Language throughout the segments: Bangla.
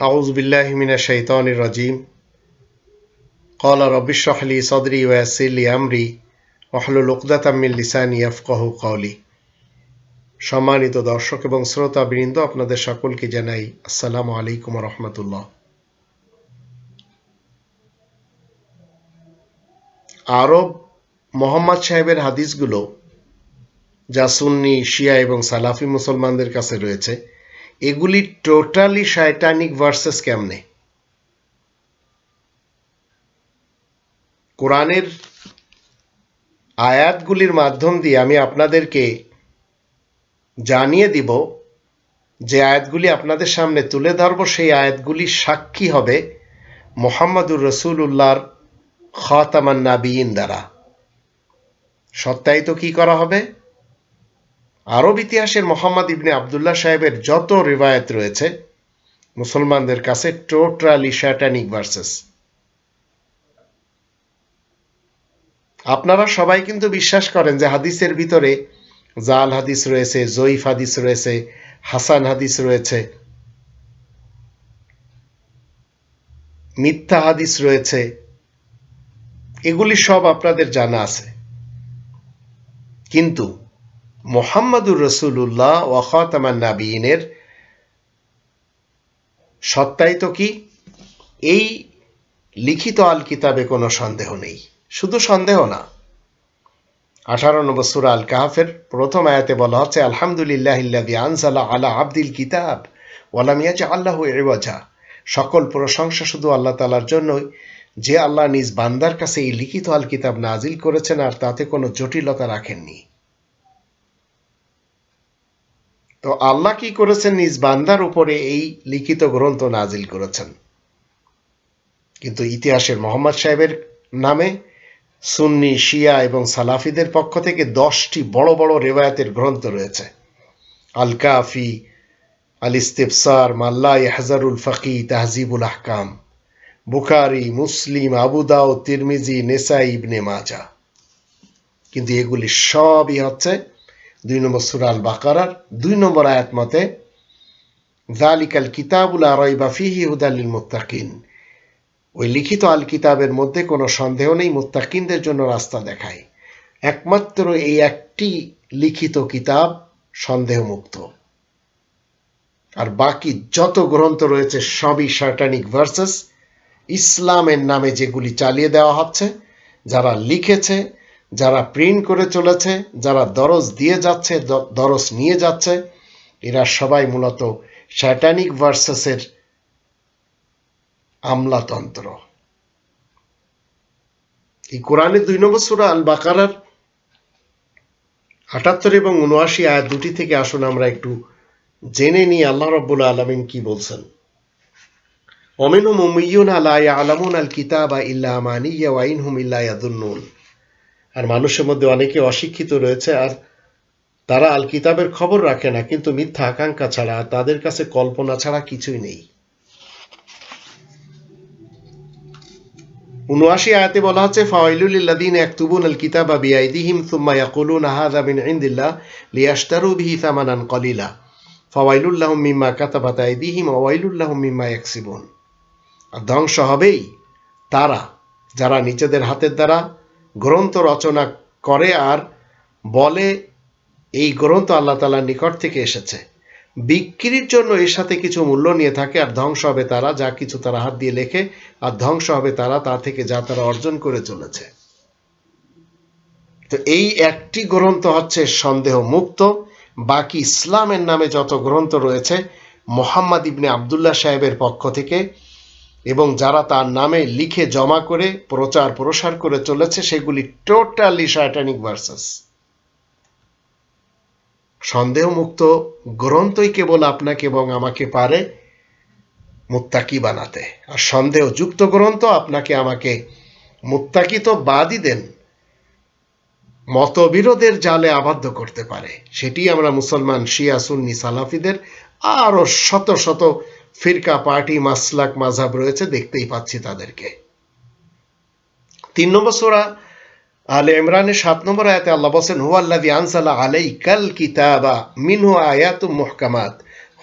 أعوذ بالله من الشيطان الرجيم قال رب اشرح لي صدري ويسر لي أمري واحلل عقدة من লিসানি يفقه قولي সম্মানিত দর্শক এবং শ্রোতা বৃন্দ আপনাদের সকলকে জানাই আসসালামু আলাইকুম রহমতুল্লাহ আরব মোহাম্মদ সাহেবের হাদিসগুলো যা সুন্নি শিয়া এবং সালাফি মুসলমানদের কাছে রয়েছে এগুলি টোটালি শায়টানিক ভার্সেস কেমনে? কোরআনের আয়াতগুলির মাধ্যম দিয়ে আমি আপনাদেরকে জানিয়ে দিব যে আয়াতগুলি আপনাদের সামনে তুলে ধরব, সেই আয়াতগুলি সাক্ষী হবে মোহাম্মদুর রসুল্লাহর খতামান নাবিয়িন দ্বারা। সত্যায়িত কি করা হবে? আরব ইতিহাসের মোহাম্মদ ইবনে আবদুল্লাহ সাহেবের যত রিবায়ত রয়েছে, মুসলমানদের কাছে টোটালি শ্যাটানিক ভার্সেস আপনারা সবাই কিন্তু বিশ্বাস করেন যে হাদিসের ভিতরে জাল হাদিস রয়েছে, জয়ীফ হাদিস রয়েছে, হাসান হাদিস রয়েছে, মিথ্যা হাদিস রয়েছে, এগুলি সব আপনাদের জানা আছে। কিন্তু মোহাম্মদুর রসুল্লাহ ওয়াখাতামান নাবিনের সত্যায়িত কি? এই লিখিত আল কিতাবে কোনো সন্দেহ নেই। শুধু সন্দেহ না। আঠারো নম্বর সুরা আল কাহাফের প্রথম আয়াতে বলা হচ্ছে, আলহামদুলিল্লাহ আনসালা আলা আব্দিল কিতাব ওয়ালামিয়া যে আল্লাহ এওয়াজা সকল প্রশংসা শুধু আল্লাহ তালার জন্যই, যে আল্লাহ নিজ বান্দার কাছে এই লিখিত আল কিতাব নাজিল করেছেন আর তাতে কোনো জটিলতা রাখেননি। তো আল্লাহ কি করেছেন? নিজ বান্দার উপরে এই লিখিত গ্রন্থ নাজিল করেছেন। কিন্তু ইতিহাসের মোহাম্মদ সাহেবের নামে সুন্নি, শিয়া এবং সালাফিদের পক্ষ থেকে দশটি বড় বড় রেওয়ায়তের গ্রন্থ রয়েছে। আল কাফি আল ইস্তেফসার মাল্লা হাজারুল ফকি, তাহজিবুল আহকাম, বুখারি, মুসলিম আবুদাও তিরমিজি, নেসাই, ইবনে মাজা কিন্তু এগুলি সবই হচ্ছে দুই নম্বর সুরাল বাকারার দুই নম্বর আয়াত মতে জালিকাল কিতাবুল আরই বা ফিহি হুদালিল মুত্তাকিন ওই লিখিত আল কিতাবের মধ্যে কোনো সন্দেহ নেই, মুত্তাকিনদের জন্য রাস্তা দেখায়। একমাত্র এই একটি লিখিত কিতাব সন্দেহমুক্ত। আর বাকি যত গ্রন্থ রয়েছে সবই শার্টানিক ভার্সেস ইসলামের নামে যেগুলি চালিয়ে দেওয়া হচ্ছে, যারা লিখেছে যারা প্রিন্ট করে চলেছে, যারা দরজ দিয়ে যাচ্ছে দরজ নিয়ে যাচ্ছে, এরা সবাই মূলত শ্যাটানিক ভার্সেসের আমলাতন্ত্র। এই কোরআনের দুই নম্বর সুরা আল বাকারার আটাত্তর এবং উনআশি আয়াত দুটি থেকে আসুন, আমরা একটু জেনে নিই আল্লাহ রব্বুল আলমিন কি বলছেন। অমিনু মুমিয়ুন আলা আলামুন আল কিতাবা ইল্লা মানিয়া ওয়াইনহুম ইল্লা ইয়াদুন্নুন। আর মানুষের মধ্যে অনেকে অশিক্ষিত রয়েছে, আর তারা আল কিতাবের খবর রাখে না, কিন্তু মিথ্যা আকাঙ্ক্ষা ছাড়া তাদের কাছে কল্পনা ছাড়া কিছুই নেই। উনআশি আয়াতে বলা হচ্ছে ফাওয়াইলুল লিল্লাযিনা ইয়াকতুবুনা আল কিতাবা বিআইদিহিম সুম্মা ইয়াকুলুনা হাযা মিন ইনদিল্লাহ লিয়াশতারু বিহি সামানান কলিলা। ফাওয়াইলুল লাহুম মিম্মা কাতাবাত আইদিহিম ওয়া ওয়াইলুল লাহুম মিম্মা ইয়াকসিবুন। ধ্বংস হবেই তারা, যারা নিজেদের হাতের দ্বারা গ্রন্থ রচনা করে আর বলে, এই গ্রন্থ আল্লাহ তালার নিকট থেকে এসেছে। বিক্রির জন্য এর সাথে কিছু মূল্য নিয়ে থাকে আর ধ্বংস হবে তারা, যা কিছু তারা হাত দিয়ে লেখে, আর ধ্বংস হবে তারা, তা থেকে যা তারা অর্জন করে চলেছে। তো এই একটি গ্রন্থ হচ্ছে সন্দেহ মুক্ত বাকি ইসলামের নামে যত গ্রন্থ রয়েছে, মোহাম্মদ ইবনে আবদুল্লাহ সাহেবের পক্ষ থেকে এবং যারা তার নামে লিখে জমা করে, প্রচার প্রসার করে চলেছে, সেগুলি টোটালি শায়টানিক ভার্সেস সন্দেহমুক্ত গ্রন্থই কেবল আপনাকে এবং আমাকে পারে মুত্তাকি বানাতে। আর সন্দেহযুক্ত গ্রন্থ আপনাকে আমাকে মুত্তাকি তো বাদই দেন, মতবিরোধের জালে আবদ্ধ করতে পারে। সেটি আমরা মুসলমান শিয়া, সুন্নি, সালাফিদের আরও শত শত ফিরকা পার্টি মাসলাক মাঝাব রয়েছে দেখতেই পাচ্ছি তাদেরকে তিন নম্বর সোরা আলে ইমরানের সাত নম্বর আয়াতে আল্লাহ বলছেন হুয়াল্লাদি আনসালা আলাই কাল কিতাবা মিনহু আয়াতু মুহকামাত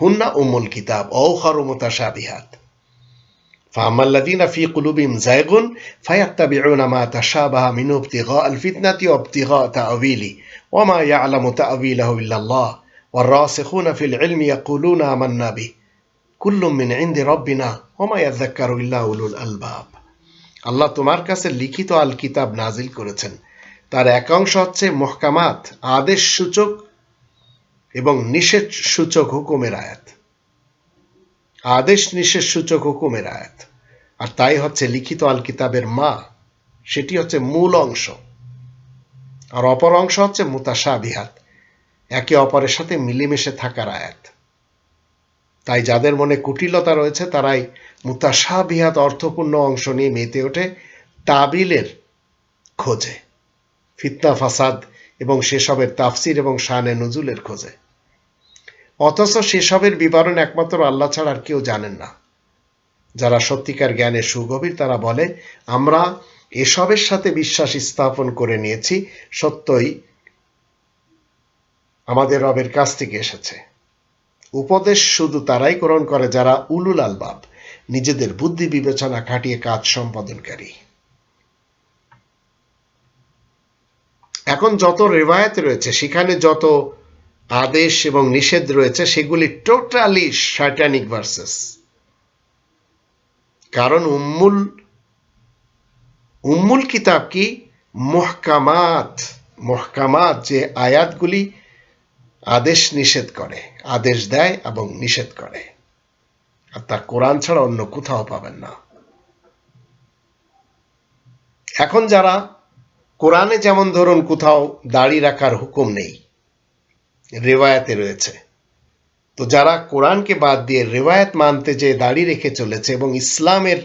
হুন্না উমুল কিতাব ঔখর মুতাশাবিহাত فأما الذين في قلوبهم زيغ فيتبعون ما تشابه منه ابتغاء الفتنة وابتغاء تأويله وما يعلم تأويله إلا الله والراسخون في العلم يقولون آمنا به কুল্লু মিন ইন্দি রব্বিনা হোমা ইয়াদ্দাক্কারু ইল্লা উলুল আলবাব। আল্লাহ তোমার কাছে লিখিত আল কিতাব নাজিল করেছেন। তার একাংশ হচ্ছে মহকামাত, আদেশ সূচক এবং নিষেধ সূচক হুকুমের আয়াত। আদেশ নিষেধ সূচক হুকুমের আয়াত। আর তাই হচ্ছে লিখিত আল কিতাবের মা, সেটি হচ্ছে মূল অংশ। আর অপর অংশ হচ্ছে মুতাসা বিহাত একে অপরের সাথে মিলেমিশে থাকার আয়াত। তাই যাদের মনে কুটিলতা রয়েছে, তারাই মুতাসাবিহাত অর্থপূর্ণ অংশ নিয়ে মেতে ওঠে, তাবিলের খোঁজে, ফিতনা, ফাসাদ এবং সেসবের তাফসির এবং শানে নজুলের খোঁজে। অথচ সেসবের বিবরণ একমাত্র আল্লাহ ছাড়া আর কেউ জানেন না। যারা সত্যিকার জ্ঞানের সুগভীর, তারা বলে, আমরা এসবের সাথে বিশ্বাস স্থাপন করে নিয়েছি, সত্যই আমাদের রবের কাছ থেকে এসেছে। উপদেশ শুধু তারাই গ্রহণ করে যারা উলুল আলবাব, নিজেদের বুদ্ধি বিবেচনা খাটিয়ে কাজ সম্পাদনকারী। এখন যত রেওয়ায়ত রয়েছে, সেখানে যত আদেশ এবং নিষেধ রয়েছে, সেগুলি টোটালি শাটানিক ভার্সেস কারণ উম্মুল উম্মুল কিতাব কি? মহকামাত মহকামাত যে আয়াতগুলি আদেশ নিষেধ করে, আদেশ দেয় এবং নিষেধ করে। আর তা কোরআন ছাড়া অন্য কোথাও পাবেন না। এখন যারা কোরআনে যেমন ধরুন কোথাও দাড়ি রাখার হুকুম নেই, রেওয়ায়াতে রয়েছে, তো যারা কোরআনকে বাদ দিয়ে রেওয়ায়াত মানতে যে দাড়ি রেখে চলেছে এবং ইসলামের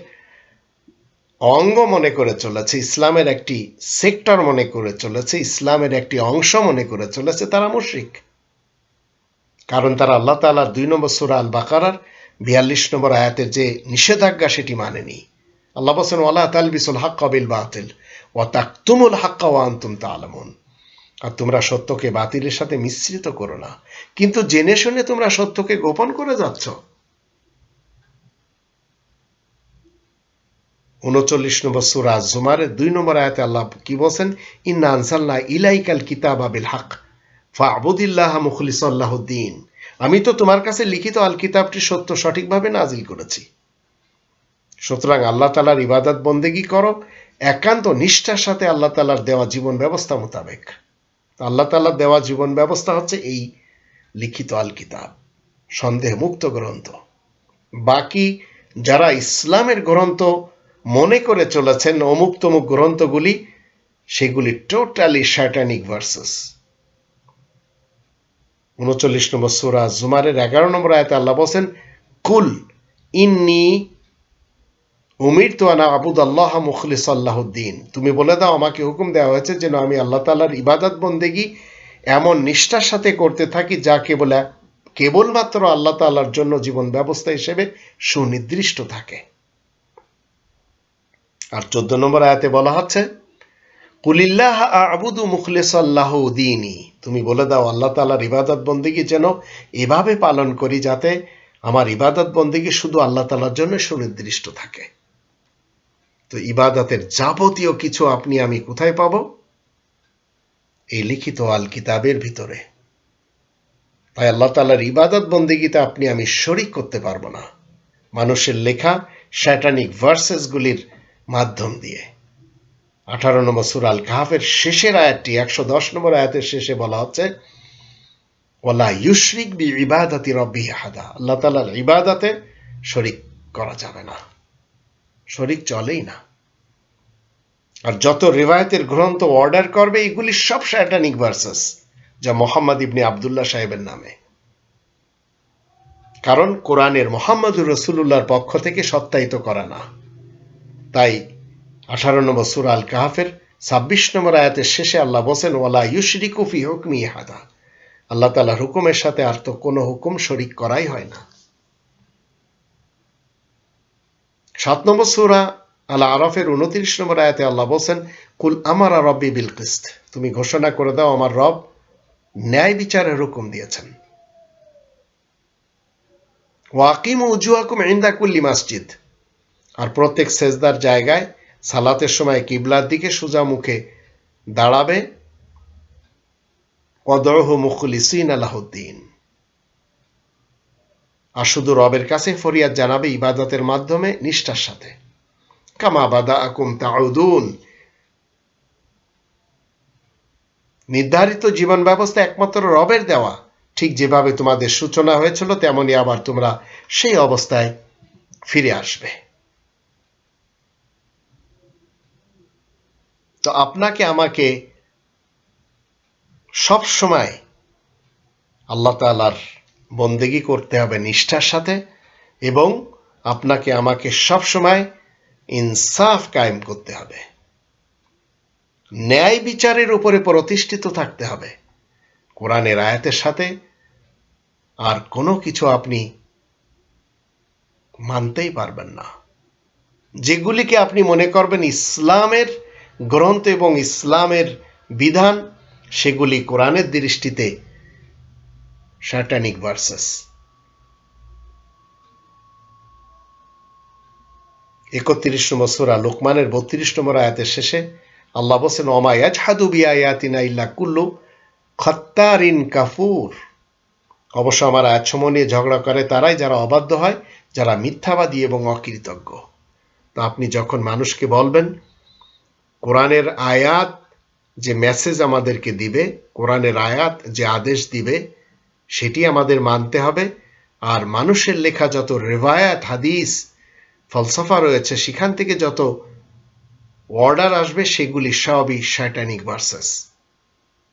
অঙ্গ মনে করে চলেছে, ইসলামের একটি সেক্টর মনে করে চলেছে, ইসলামের একটি অংশ মনে করে চলেছে, তারা মুশ্রিক। কারণ তারা আল্লাহ তালার দুই নম্বর সুরা আল বাকারার বিয়াল্লিশ নম্বর আয়াতের যে নিষেধাজ্ঞা সেটি মানেনি। আল্লাহ বসেন ওয়ালা তালবিসুল হাক কবিল বাতিল ও তাকতুমুল হাক্কা ওয়া আনতুম তালামুন আর তোমরা সত্যকে বাতিলের সাথে মিশ্রিত করো না। কিন্তু জেনে শুনে তোমরা সত্যকে গোপন করে যাচ্ছ। উনচল্লিশ নম্বর সুরা জুমারের দুই নম্বর আয়াতে আল্লাহ কি বলছেন? ইন্না আনসাল্লাহ ইলাইকাল কিতাব আবিল হক ফাবুদিল্লাহ মুখলিসাল্লাহদ্দিন আমি তো তোমার কাছে লিখিত আল কিতাবটি সত্য সঠিকভাবে নাজিল করেছি। সুতরাং আল্লাহ তালার ইবাদত বন্দেগি করো, একান্ত নিষ্ঠার সাথে আল্লাহ তালার দেওয়া জীবন ব্যবস্থা মোতাবেক। আল্লাহ তালার দেওয়া জীবন ব্যবস্থা হচ্ছে এই লিখিত আল কিতাব সন্দেহ মুক্ত গ্রন্থ। বাকি যারা ইসলামের গ্রন্থ মনে করে চলেছেন অমুক তমুক গ্রন্থগুলি, সেগুলি টোটালি শ্যাটানিক ভার্সেস উনচল্লিশ নম্বর সুরা জুমারের এগারো নম্বর আয়তে আল্লাহ বলছেন, কুল ইন্নি উমির তো আনা আবুদ আল্লাহ মুখলিস আল্লাহদ্দিন তুমি বলে দাও, আমাকে হুকুম দেওয়া হয়েছে যেন আমি আল্লাহ তালার ইবাদত বন্দেগি এমন নিষ্ঠার সাথে করতে থাকি যা কেবল কেবলমাত্র আল্লাহ তাল্লার জন্য জীবন ব্যবস্থা হিসেবে সুনির্দিষ্ট থাকে। আর চোদ্দ নম্বর আয়াতে বলা হচ্ছে কুলিল্লাহ আবুদু মুখলিস আল্লাহ দিনী। তুমি বলে দাও, আল্লাহ তালার ইবাদত বন্দিগি যেন এভাবে পালন করি যাতে আমার ইবাদত বন্দিগি শুধু আল্লাহ তালার জন্য সুনির্দিষ্ট থাকে। তো ইবাদতের যাবতীয় কিছু আপনি, আমি কোথায় পাব? এই লিখিত আল কিতাবের ভিতরে। তাই আল্লাহ তালার ইবাদত বন্দিগিতে আপনি, আমি শরিক করতে পারব না। মানুষের লেখা শ্যাটানিক ভার্সেসগুলির মাধ্যম দিয়ে। আঠারো নম্বর সুরাল কাহাফের শেষের আয়াতটি, একশো দশ নম্বর আয়াতের শেষে বলা হচ্ছে ওলা ইউশরিক বি ইবাদাতি রব্বি হাদা আল্লাহ তালার ইবাদাতে শরিক করা যাবে না। শরিক চলেই না। আর যত রিবায়তের গ্রন্থ অর্ডার করবে, এগুলি সব শ্যাটানিক ভার্সেস, যা মোহাম্মদ ইবনি আবদুল্লাহ সাহেবের নামে। কারণ কোরআনের মোহাম্মদুর রসুল্লাহর পক্ষ থেকে সত্যায়িত করা না। তাই আঠারো নম্বর সুরা আল কাহাফের ছাব্বিশ নম্বর আয়াতের শেষে আল্লাহ বসেন ওয়ালা ইউশরিকুফি হুকমি হাদা আল্লাহ তালার হুকুমের সাথে আর তো কোনো হুকুম শরিক করাই হয় না। সাত নম্বর সুরা আল্লাহ আরফের উনত্রিশ নম্বর আয়াতে আল্লাহ বলছেন, কুল আমার রব্বি বিল কিস্ত। তুমি ঘোষণা করে দাও, আমার রব ন্যায় বিচারের হুকুম দিয়েছেন। ওয়াকিম উজুয়াকুম ইন্দা কুল্লি মসজিদ। আর প্রত্যেক সেজদার জায়গায় সালাতের সময় কিবলার দিকে সোজা মুখে দাঁড়াবে। অদরহ মুখলিসিন আলাহদ্দিন। আর শুধু রবের কাছে ফরিয়াদ জানাবে ইবাদতের মাধ্যমে নিষ্ঠার সাথে। কামা বাদা আকুম তাউদুন। নির্ধারিত জীবন ব্যবস্থা একমাত্র রবের দেওয়া। ঠিক যেভাবে তোমাদের সূচনা হয়েছিল, তেমনি আবার তোমরা সেই অবস্থায় ফিরে আসবে। তো আপনাকে আমাকে সব সময় আল্লাহ তালার বন্দেগি করতে হবে নিষ্ঠার সাথে এবং আপনাকে আমাকে সব সময় ইনসাফ কায়েম করতে হবে। ন্যায় বিচারের উপরে প্রতিষ্ঠিত থাকতে হবে। কোরআনের আয়াতের সাথে আর কোনো কিছু আপনি মানতেই পারবেন না। যেগুলিকে আপনি মনে করবেন ইসলামের গ্রন্থ এবং ইসলামের বিধান, সেগুলি কোরআনের দৃষ্টিতে স্যাটানিক ভার্সেস একত্রিশ নম্বর সুরা লোকমানের বত্রিশ নম্বর আয়াতের শেষে আল্লাহ বলছেন অমায়াজ হাদু বিয়ায়াতিনা ইল্লা কুল্লু খত্তারিন কাফুর। অবশ্য আমার আয়াতসমূহ নিয়ে ঝগড়া করে তারাই যারা অবাধ্য হয়, যারা মিথ্যাবাদী এবং অকৃতজ্ঞ। তো আপনি যখন মানুষকে বলবেন কোরআনের আয়াত যে মেসেজ আমাদেরকে দিবে, কোরআনের আয়াত যে আদেশ দিবে, সেটি আমাদের মানতে হবে। আর মানুষের লেখা যত রেভায়াত হাদিস, ফলসফা রয়েছে, সেখান থেকে যত অর্ডার আসবে, সেগুলি সবই শাইটানিক ভার্সেস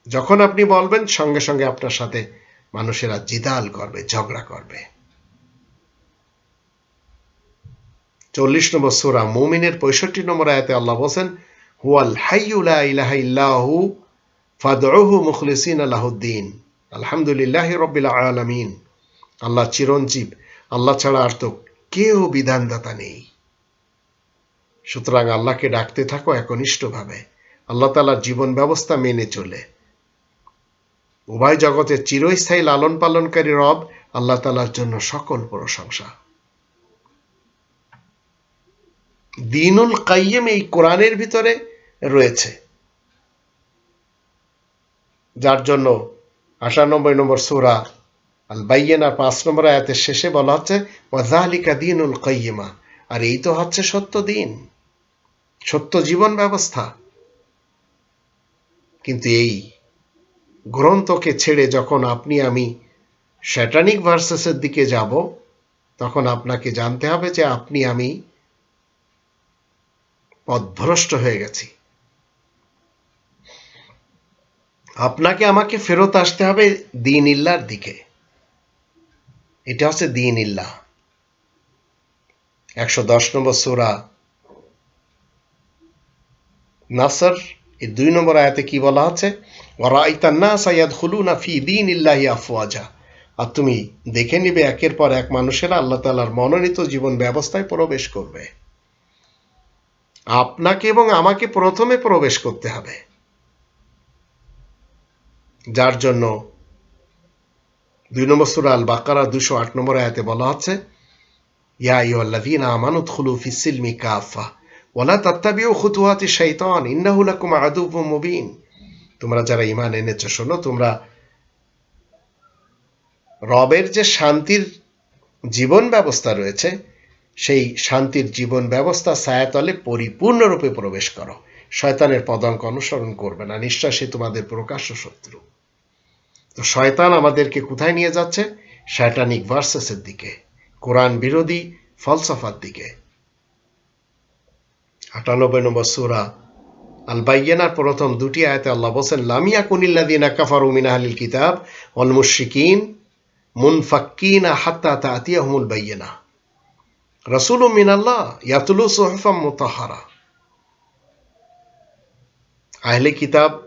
যখন আপনি বলবেন, সঙ্গে সঙ্গে আপনার সাথে মানুষেরা জিদাল করবে, ঝগড়া করবে। চল্লিশ নম্বর সুরা মুমিনের পঁয়ষট্টি নম্বর আয়াতে আল্লাহ বলছেন হুয়াল হাইয়ুলা ইলাহা ইল্লাহু ফাদউহু মুখলিসিন আলাহুদ্দিন আলহামদুলিল্লাহ রব্বিল আলামিন। আল্লাহ চিরঞ্জীব, আল্লাহ ছাড়া আর তো কেউ বিধানদাতা নেই। সুতরাং আল্লাহকে ডাকতে থাকো একনিষ্ঠভাবে। আল্লাহ তালার জীবন ব্যবস্থা মেনে চলে। উভয় জগতে চিরস্থায়ী লালন পালনকারী রব আল্লাহ তালার জন্য সকল প্রশংসা। দিনুল কাইম এই কোরআনের ভিতরে রয়েছে। যার জন্য আটানব্বই নম্বর সুরা আল বাইয়েনার পাঁচ নম্বর আয়াতের শেষে বলা হচ্ছে ওয়াজালিকা দিনুল কাইমা আর এই তো হচ্ছে সত্য দিন, সত্য জীবন ব্যবস্থা। কিন্তু এই গ্রন্থকে ছেড়ে যখন আপনি, আমি স্যাটানিক ভার্সেসের দিকে যাব, তখন আপনাকে জানতে হবে যে আপনি, আমি পথভ্রষ্ট হয়ে গেছি। আপনাকে আমাকে ফেরত আসতে হবে দিন ইল্লার দিকে। এটা হচ্ছে দিন ইল্লা একশো দশ নম্বর সুরা নাসার, এই দুই নম্বর আয়াতে কি বলা হচ্ছে ওরাইতান্না সাইয়াদ হুলুনা ফি দিন ইল্লাহি আফওয়াজা। আর তুমি দেখে নিবে একের পর এক মানুষেরা আল্লাহ তালার মনোনীত জীবন ব্যবস্থায় প্রবেশ করবে। আপনাকে এবং আমাকে প্রথমে প্রবেশ করতে হবে। যার জন্য দুই নম্বর সুরা আল বাকারা দুশো আট নম্বর আয়াতে বলা হচ্ছে, ইয়া কাফা মুবিন। তোমরা যারা শোনো, তোমরা রবের যে শান্তির জীবন ব্যবস্থা রয়েছে, সেই শান্তির জীবন ব্যবস্থা ছায়াতলে পরিপূর্ণরূপে প্রবেশ করো। শয়তানের পদাঙ্ক অনুসরণ করবে না। নিশ্চয় সে তোমাদের প্রকাশ্য শত্রু। তো শয়তান আমাদেরকে কোথায় নিয়ে যাচ্ছে? শয়টানিক ভার্সেসের দিকে, কোরআন বিরোধী ফলসফার দিকে। আটানব্বই নম্বর সুরা আল বাইয়েনার প্রথম দুটি আয়তে আল্লাহ বলছেন লামিয়া কুনিল্লাদিনা কাফারু মিনাহালিল কিতাব অল মুশরিকিন মুনফাক্কিনা হাত্তা তাতিয়াহুমুল বাইয়েনা। রসুল মিনাল্লাহ ইয়াতুলু সোহফাম মোতাহারা। আহলে কিতাব,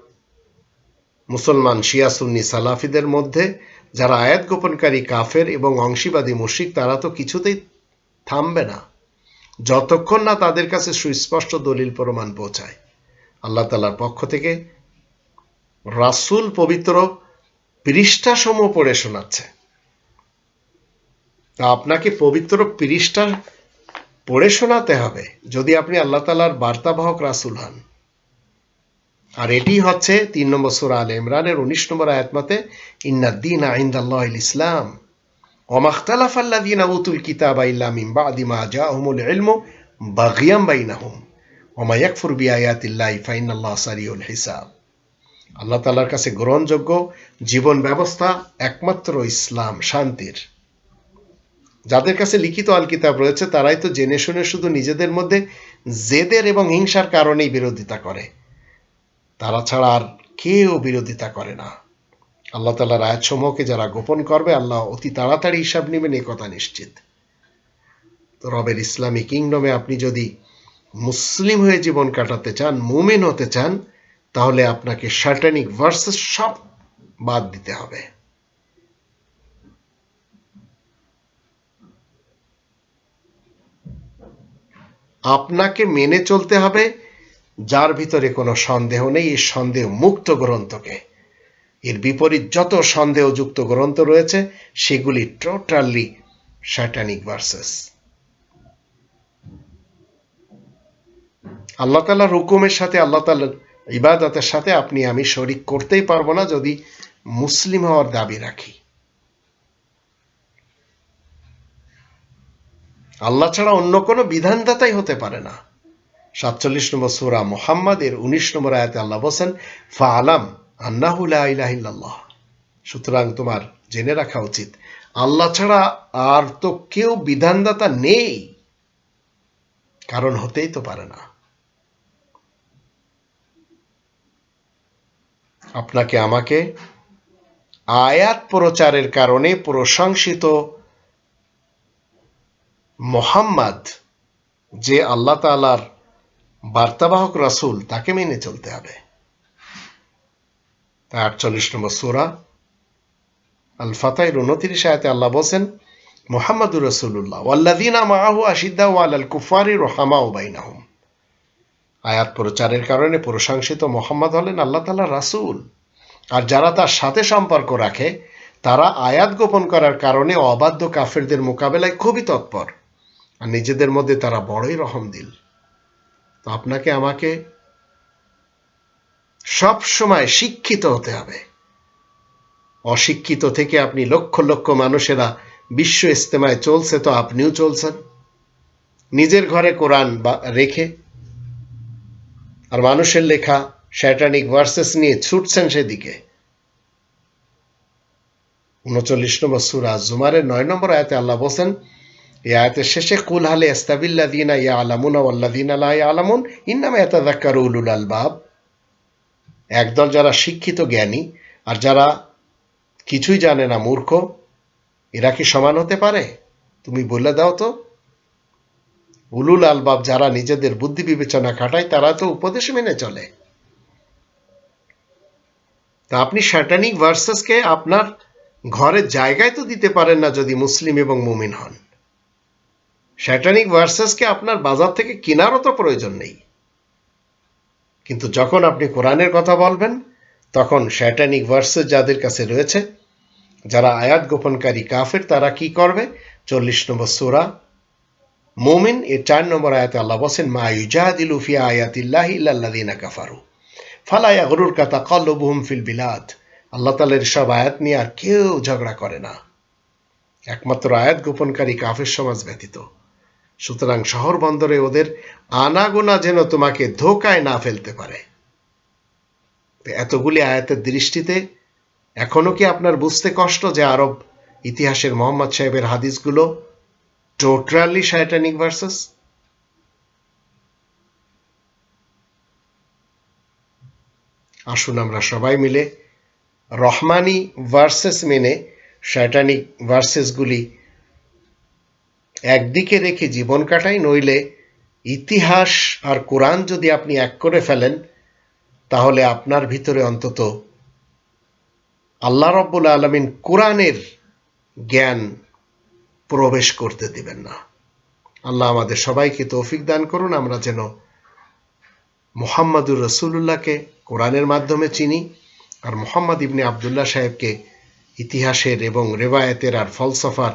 মুসলমান, শিয়া, সুন্নি, সালাফিদের মধ্যে যারা আয়াত গোপনকারী কাফের এবং অংশীবাদী মুশিক তারা তো কিছুতেই থামবে না। যতক্ষণ না তাদের কাছে সুস্পষ্ট দলিল প্রমাণ পৌঁছায়। আল্লাহ তালার পক্ষ থেকে রাসুল পবিত্র পৃষ্ঠাসমূহ পড়ে শোনাচ্ছে। তা আপনাকে পবিত্র পৃষ্ঠা পড়ে শোনাতে হবে। যদি আপনি আল্লাহ তালার বার্তাবাহক রাসুল হন আর এটি হচ্ছে তিন নম্বর সুরা আল ইমরানের উনিশ নম্বর আয়াতমতে ইন্নাদ্দিন আইন্দাল্লাহ ইসলাম ওমাখতালাফ আল্লাদিন উতুল কিতাব ইল্লা মিন বাদি মা জাআহুমুল ইলমু বাগিয়াম বাইনাহুম। ওমা ইয়াকফুর বিআয়াতিল্লাহি ফাইনাল্লাহ সারিউল হিসাব। আল্লাহ তাআলার কাছে গ্রহণযোগ্য জীবন ব্যবস্থা একমাত্র ইসলাম, শান্তির। যাদের কাছে লিখিত আল কিতাব রয়েছে, তারাই তো জেনে শুনে শুধু নিজেদের মধ্যে জেদের এবং হিংসার কারণেই বিরোধিতা করে। তারা ছাড়া আর কেউ বিরোধিতা করে না। আল্লাহ তালার আয়াতসমূহকে যারা গোপন করবে, আল্লাহ অতি তাড়াতাড়ি হিসাব নেবেন এই কথা নিশ্চিত। রবের ইসলামী কিংডমে আপনি যদি মুসলিম হয়ে জীবন কাটাতে চান, মুমিন হতে চান, তাহলে আপনাকে শাটানিক ভার্সেস সব বাদ দিতে হবে। আপনাকে মেনে চলতে হবে যার ভিতরে কোনো সন্দেহ নেই, এই সন্দেহ মুক্ত গ্রন্থকে। এর বিপরীত যত সন্দেহযুক্ত গ্রন্থ রয়েছে, সেগুলি টোটালি শ্যাটানিক ভার্সেস আল্লাহ তালার হুকুমের সাথে, আল্লাহ তালার ইবাদতের সাথে আপনি, আমি শরিক করতেই পারব না যদি মুসলিম হওয়ার দাবি রাখি। আল্লাহ ছাড়া অন্য কোনো বিধানদাতাই হতে পারে না। সাতচল্লিশ নম্বর সুরা মোহাম্মদ, এর উনিশ নম্বর আয়াতে আল্লাহ বলছেন ফা আলাম আন্নাহুল্লাহ সুতরাং তোমার জেনে রাখা উচিত, আল্লাহ ছাড়া আর তো কেউ বিধানদাতা নেই। কারণ হতেই তো পারে না। আপনাকে আমাকে আয়াত প্রচারের কারণে প্রশংসিত মোহাম্মদ, যে আল্লাহ তালার বার্তাবাহক রাসুল তাকে মেনে চলতে হবে। আটচল্লিশ নম্বর সুরা আল ফাতাইর উনত্রিশ আয়তে আল্লাহ বলছেন, মোহাম্মদুর রসুল্লাহ ওয়াল্লাদিনা মাহু আশিদ্দা ওয়াল কুফারি রোহামা ওবাইনাহুম আয়াত প্রচারের কারণে প্রশংসিত মোহাম্মদ হলেন আল্লাহ তালা রাসুল। আর যারা তার সাথে সম্পর্ক রাখে, তারা আয়াত গোপন করার কারণে অবাধ্য কাফেরদের মোকাবেলায় খুবই তৎপর। আর নিজেদের মধ্যে তারা বড়ই রহমদিল। তো আপনাকে আমাকে সব সময় শিক্ষিত হতে হবে। অশিক্ষিত থেকে আপনি লক্ষ লক্ষ মানুষেরা বিশ্ব ইস্তেমায় চলছে তো আপনিও চলছেন। নিজের ঘরে কোরআন রেখে। আর মানুষের লেখা শ্যাটানিক ভার্সেস নিয়ে ছুটছেন সেদিকে। উনচল্লিশ নম্বর সুরা জুমারের নয় নম্বর আয়াতে আল্লাহ বলছেন এই আয়াতের শেষে কুল হালে ইয়া আলামুন ইয়া আলামুন উলুল আলবাব। একদল যারা শিক্ষিত জ্ঞানী, আর যারা কিছুই জানে না, মূর্খ, এরা কি সমান হতে পারে? তুমি বলে দাও তো। উলুল আলবাব যারা নিজেদের বুদ্ধি বিবেচনা খাটায়, তারা তো উপদেশ মেনে চলে। তা আপনি শ্যাটানিক ভার্সেসকে আপনার ঘরের জায়গায় তো দিতে পারেন না যদি মুসলিম এবং মুমিন হন। শ্যাটানিক ভার্সেসকে আপনার বাজার থেকে কেনারও তো প্রয়োজন নেই। কিন্তু যখন আপনি কোরআনের কথা বলবেন, তখন শ্যাটানিক ভার্সেস যাদের কাছে রয়েছে, যারা আয়াত গোপনকারী কাফের, তারা কি করবে? চল্লিশ নম্বর সুরা। মোমিন, এর চার নম্বর আয়াতে আল্লাহ বসেন মা ইউজাহাদিল উফিয়া আয়াতিল্লাহ ইল্লাল্লাদিনা কাফারু। ফালায়া গরুর কাতা কল্লবুহুম ফিল বিলাদ। আল্লাহ তালের সব আয়াত নিয়ে আর কেউ ঝগড়া করে না। একমাত্র আয়াত গোপনকারী কাফের সমাজ ব্যতীত। সুতরাং শহর বন্দরে ওদের আনাগোনা যেন তোমাকে ধোকায় না ফেলতে পারে। এতগুলি আয়াতের দৃষ্টিতে এখনও কি আপনার বুঝতে কষ্ট যে আরব ইতিহাসের মোহাম্মদ সাহেবের হাদিসগুলো টোটালি শায়টানিক ভার্সেস আসুন আমরা সবাই মিলে রহমানি ভার্সেস মেনে শায়টানিক ভার্সেসগুলি একদিকে রেখে জীবন কাটাই, নইলে ইতিহাস আর কোরআন যদি আপনি এক করে ফেলেন, তাহলে আপনার ভিতরে অন্তত আল্লাহ রব্বুল আলমিন কোরআনের জ্ঞান প্রবেশ করতে দিবেন না। আল্লাহ আমাদের সবাইকে তৌফিক দান করুন। আমরা যেন মোহাম্মদুর রসুল্লাহকে কোরআনের মাধ্যমে চিনি আর মোহাম্মদ ইবনে আবদুল্লাহ সাহেবকে ইতিহাসের এবং রেবায়েতের আর ফলসফার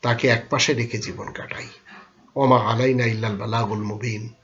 তাকে একপাশে রেখে জীবন কাটাই। ওমা আলাইনা ইল্লাল বালাগুল মুবিন।